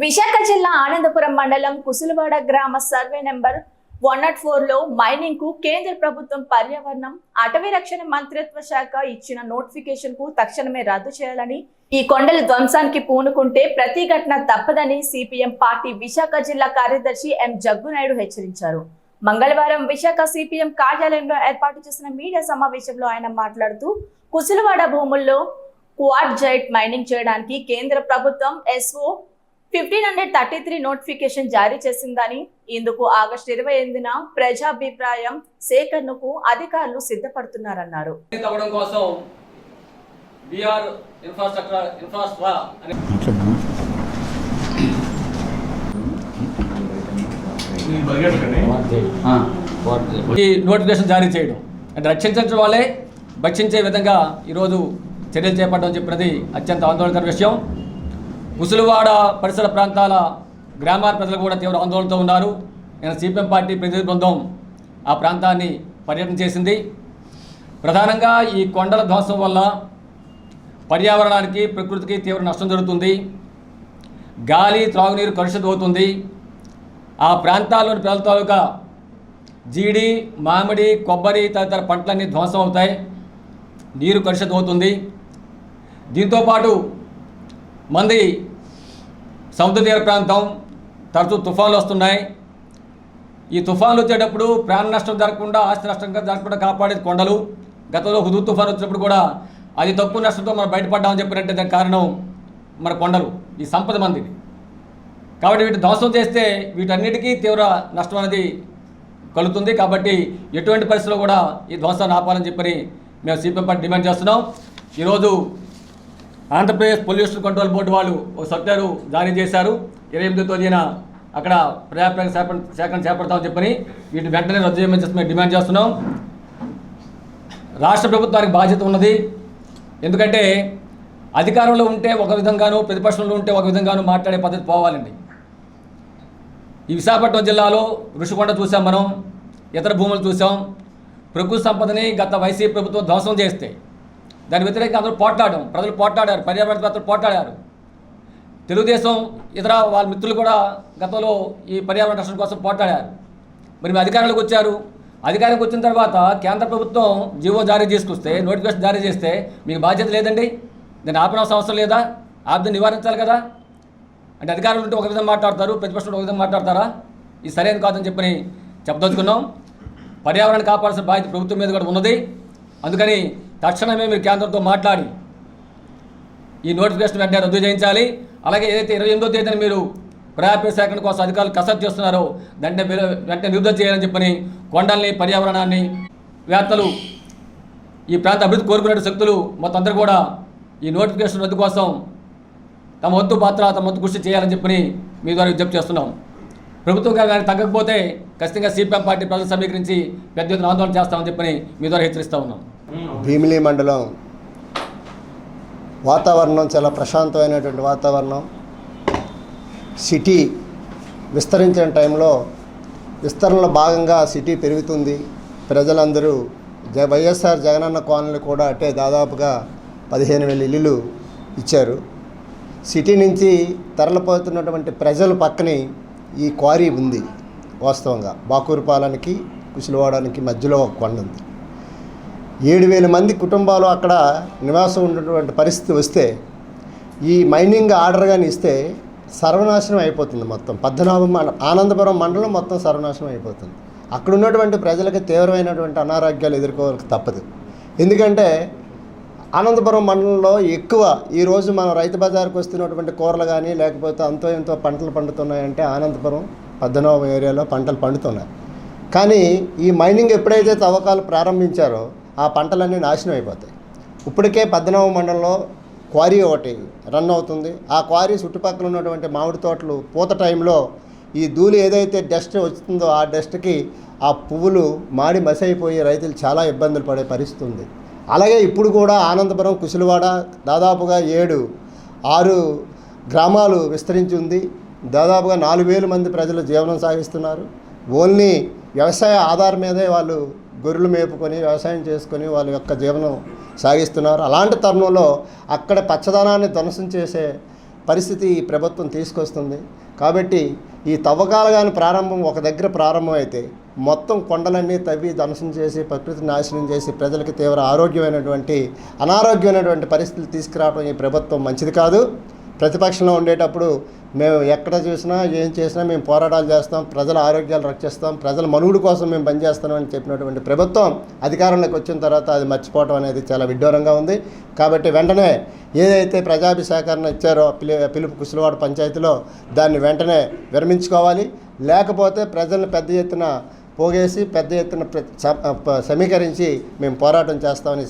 విశాఖ జిల్లా ఆనందపురం మండలం కుసులవాడ గ్రామ సర్వే నెంబర్ వన్ నాట్ ఫోర్లో మైనింగ్కు కేంద్ర ప్రభుత్వం పర్యావరణం అటవీ రక్షణ మంత్రిత్వ శాఖ ఇచ్చిన నోటిఫికేషన్కు తక్షణమే రద్దు చేయాలని ఈ కొండల ధ్వంసానికి పూనుకుంటే ప్రతిఘటన తప్పదని సిపిఎం పార్టీ విశాఖ జిల్లా కార్యదర్శి ఎం జగ్గునాయుడు హెచ్చరించారు. మంగళవారం విశాఖ సిపిఎం కార్యాలయంలో ఏర్పాటు చేసిన మీడియా సమావేశంలో ఆయన మాట్లాడుతూ కుసులవాడ భూముల్లో క్వాడ్ జైట్ మైనింగ్ చేయడానికి కేంద్ర ప్రభుత్వం SO fifteen hundred thirty three notification జారీ చేసిందని ఇందుకు ఆగస్టు ఇరవై ఎనిమిదిన ప్రజాభిప్రాయం సేకరణకు అధికారులు సిద్ధపడుతున్నారన్నారు. కోసం బీఆర్ ఇన్ఫ్రాస్ట్రక్చర్ ఈ నోటిఫికేషన్ జారీ చేయడం. అంటే రక్షించడం వాళ్ళే భక్షించే విధంగా ఈరోజు చర్యలు చేపట్టడం చెప్పినది అత్యంత ఆందోళనకర విషయం. ముసలివాడ పరిసర ప్రాంతాల గ్రామాల ప్రజలు కూడా తీవ్ర ఆందోళనతో ఉన్నారు. నేను సిపిఎం పార్టీ ప్రతినిధి బృందం ఆ ప్రాంతాన్ని పర్యటన చేసింది. ప్రధానంగా ఈ కొండల ధ్వంసం వల్ల పర్యావరణానికి ప్రకృతికి తీవ్ర నష్టం జరుగుతుంది. గాలి త్రాగునీరు కలుషితం అవుతుంది ఆ ప్రాంతాల్లోని ప్రజల తాలూకా జీడి మామిడి కొబ్బరి తదితర పంటలన్నీ ధ్వంసం అవుతాయి నీరు కలుషితం అవుతుంది దీంతోపాటు మంది సముద్ర తీర ప్రాంతం తరచూ తుఫాన్లు వస్తున్నాయి. ఈ తుఫాన్లు వచ్చేటప్పుడు ప్రాణ నష్టం జరగకుండా ఆస్తి నష్టం జరగకుండా కాపాడేది కొండలు. గతంలో హుదూ తుఫాన్ వచ్చినప్పుడు కూడా అది తక్కువ నష్టంతో మనం బయటపడ్డామని చెప్పినట్టు దానికి కారణం మన కొండలు ఈ సంపద మందిది. కాబట్టి వీటి ధ్వంసం చేస్తే వీటన్నిటికీ తీవ్ర నష్టం అనేది కలుగుతుంది. కాబట్టి ఎటువంటి పరిస్థితుల్లో కూడా ఈ ధ్వంసాన్ని ఆపాలని చెప్పని మేము సిపిఎం పార్టీ డిమాండ్ చేస్తున్నాం. ఈరోజు ఆంధ్రప్రదేశ్ పొల్యూషన్ కంట్రోల్ బోర్డు వాళ్ళు ఒక సర్క్యులర్ జారీ చేశారు. ఇరవై ఎనిమిదో తేదీన అక్కడ ప్రజాప్రయోగ సేకరణ సేకరణ చేపడతామని చెప్పని వీటిని వెంటనే రద్దు చేయమని చెప్పి డిమాండ్ చేస్తున్నాం. రాష్ట్ర ప్రభుత్వానికి బాధ్యత ఉన్నది. ఎందుకంటే అధికారంలో ఉంటే ఒక విధంగాను ప్రతిపక్షంలో ఉంటే ఒక విధంగాను మాట్లాడే పద్ధతి పోవాలండి. ఈ విశాఖపట్నం జిల్లాలో ఋషికొండ చూసాం మనం ఇతర భూములు చూసాం. ప్రకృతి సంపదని గత వైసీపీ ప్రభుత్వం ధ్వంసం చేస్తే దాని వ్యతిరేకంగా అందరూ పోట్లాడడం. ప్రజలు పోట్లాడారు. పర్యావరణ పోట్లాడారు. తెలుగుదేశం ఇతర వాళ్ళ మిత్రులు కూడా గతంలో ఈ పర్యావరణ రక్షణ కోసం పోట్లాడారు. మరి మీ అధికారంలోకి వచ్చారు. అధికారంకి వచ్చిన తర్వాత కేంద్ర ప్రభుత్వం జీవో జారీ చేసుకొస్తే నోటిఫికేషన్ జారీ చేస్తే మీకు బాధ్యత లేదండి? దాన్ని ఆపనవసరం అవసరం లేదా? ఆపదని నివారించాలి కదా? అంటే అధికారులు ఉంటే ఒక విధంగా మాట్లాడతారు ప్రతిపక్షం ఒక విధంగా మాట్లాడతారా? ఇది సరైన కాదని చెప్పని చెప్పదలుచుకున్నాం. పర్యావరణాన్ని కాపాడాల్సిన బాధ్యత ప్రభుత్వం మీద కూడా ఉన్నది. అందుకని తక్షణమే మీరు కేంద్రంతో మాట్లాడి ఈ నోటిఫికేషన్ వెంటనే రద్దు చేయించాలి. అలాగే ఏదైతే ఇరవై ఎనిమిదో తేదీన మీరు ప్రజాపేట సేకరణ కోసం అధికారులు కసరత్తు చేస్తున్నారో వెంటనే వెంటనే నిరుద్ధ చేయాలని చెప్పని కొండల్ని పర్యావరణాన్ని వేత్తలు ఈ ప్రాంత అభివృద్ధి కోరుకునే శక్తులు మొత్తం అందరూ కూడా ఈ నోటిఫికేషన్ రద్దు కోసం తమ వంతు పాత్ర తమ వంతు కృషి చేయాలని చెప్పని మీ ద్వారా విజ్ఞప్తి చేస్తున్నాం. ప్రభుత్వం కానీ తగ్గకపోతే ఖచ్చితంగా సిపిఎం పార్టీ ప్రజలు సమీకరించి పెద్ద ఎత్తున ఆందోళన చేస్తామని చెప్పని మీ ద్వారా హెచ్చరిస్తా ఉన్నాం. భీమిలి మండలం వాతావరణం చాలా ప్రశాంతమైనటువంటి వాతావరణం. సిటీ విస్తరించిన టైంలో విస్తరణలో భాగంగా సిటీ పెరుగుతుంది. ప్రజలందరూ జ వైఎస్ఆర్ జగనన్న కోనలు కూడా అంటే దాదాపుగా పదిహేను వేల ఇల్లులు ఇచ్చారు. సిటీ నుంచి తరలిపోతున్నటువంటి ప్రజల పక్కనే ఈ క్వారీ ఉంది. వాస్తవంగా బాకూరుపాలెంకి కుశలవాడానికి మధ్యలో ఒక కొండ ఉంది. ఏడు వేల మంది కుటుంబాలు అక్కడ నివాసం ఉన్నటువంటి పరిస్థితి వస్తే ఈ మైనింగ్ ఆర్డర్ కానీ ఇస్తే సర్వనాశనం అయిపోతుంది మొత్తం. పద్మనాభం ఆనందపురం మండలం మొత్తం సర్వనాశనం అయిపోతుంది. అక్కడ ఉన్నటువంటి ప్రజలకు తీవ్రమైనటువంటి అనారోగ్యాలు ఎదుర్కోవాలి తప్పదు. ఎందుకంటే ఆనందపురం మండలంలో ఎక్కువ ఈరోజు మనం రైతు బజార్కి వస్తున్నటువంటి కూరలు కానీ లేకపోతే అంతో ఎంతో పంటలు పండుతున్నాయంటే ఆనందపురం పద్మనాభం ఏరియాలో పంటలు పండుతున్నాయి. కానీ ఈ మైనింగ్ ఎప్పుడైతే తవ్వకాలు ప్రారంభించారో ఆ పంటలన్నీ నాశనం అయిపోతాయి. ఇప్పటికే పద్మనాభ మండలంలో క్వారీ ఒకటి రన్ అవుతుంది. ఆ క్వారీ చుట్టుపక్కల ఉన్నటువంటి మామిడి తోటలు పూత టైంలో ఈ ధూళి ఏదైతే డస్ట్ వస్తుందో ఆ డస్ట్కి ఆ పువ్వులు మాడి మసైపోయి రైతులు చాలా ఇబ్బందులు పడే పరిస్థితి ఉంది. అలాగే ఇప్పుడు కూడా ఆనందపురం కుశిలవాడ దాదాపుగా ఏడు ఆరు గ్రామాలు విస్తరించి ఉంది. దాదాపుగా నాలుగు వేల మంది ప్రజలు జీవనం సాగిస్తున్నారు. ఓన్లీ వ్యవసాయ ఆధారం మీదే వాళ్ళు గొర్రెలు మేపుకొని వ్యవసాయం చేసుకొని వాళ్ళ యొక్క జీవనం సాగిస్తున్నారు. అలాంటి తరుణంలో అక్కడ పచ్చదనాన్ని ధ్వంసం చేసే పరిస్థితి ఈ ప్రభుత్వం తీసుకొస్తుంది. కాబట్టి ఈ తవ్వకాలు కానీ ప్రారంభం ఒక దగ్గర ప్రారంభం అయితే మొత్తం కొండలన్నీ తవ్వి ధ్వంసం చేసి ప్రకృతిని నాశనం చేసి ప్రజలకు తీవ్ర ఆరోగ్యమైనటువంటి అనారోగ్యమైనటువంటి పరిస్థితులు తీసుకురావడం ఈ ప్రభుత్వం మంచిది కాదు. ప్రతిపక్షంలో ఉండేటప్పుడు మేము ఎక్కడ చూసినా ఏం చేసినా మేము పోరాటాలు చేస్తాం ప్రజల ఆరోగ్యాలు రక్షిస్తాం ప్రజల మనుగడ కోసం మేము పనిచేస్తామని చెప్పినటువంటి ప్రభుత్వం అధికారంలోకి వచ్చిన తర్వాత అది మర్చిపోవడం అనేది చాలా విడ్డూరంగా ఉంది. కాబట్టి వెంటనే ఏదైతే ప్రజాభిసేకరణ ఇచ్చారో పిలి పిలుపు కుసులవాడ పంచాయతీలో దాన్ని వెంటనే విరమించుకోవాలి. లేకపోతే ప్రజలను పెద్ద ఎత్తున పోగేసి పెద్ద ఎత్తున సమీకరించి మేము పోరాటం చేస్తామని